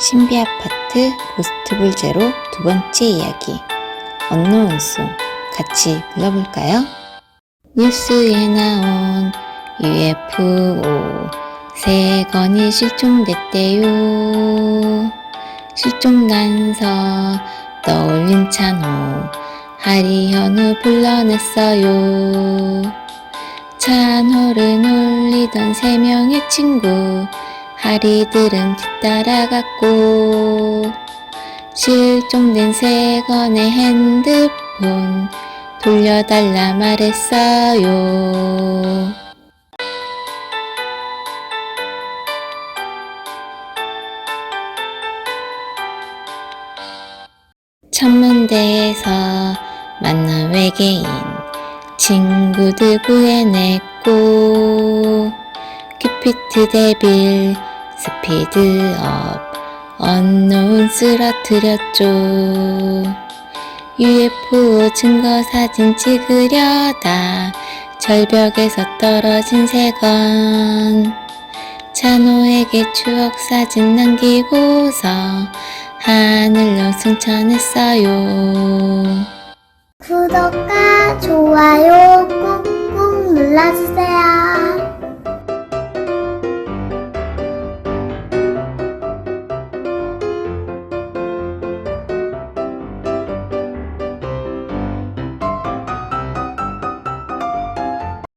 신비 아파트 고스트볼 제로 두 번째 이야기 언노운송 같이 불러볼까요? 뉴스에 나온 UFO 세 건이 실종됐대요. 실종 단서 떠올린 찬호 하리현우 불러냈어요. 찬호를 놀리던 세 명의 친구 하리들은 뒤따라갔고 실종된 세 건의 핸드폰 돌려달라 말했어요. 천문대에서 만난 외계인 친구들 구해냈고 큐피트 데빌 스피드업 언노운 쓰러뜨렸죠 UFO 증거 사진 찍으려다 절벽에서 떨어진 세건 찬호에게 추억 사진 남기고서 하늘로 승천했어요. 구독과 좋아요 꾹꾹 눌러주세요.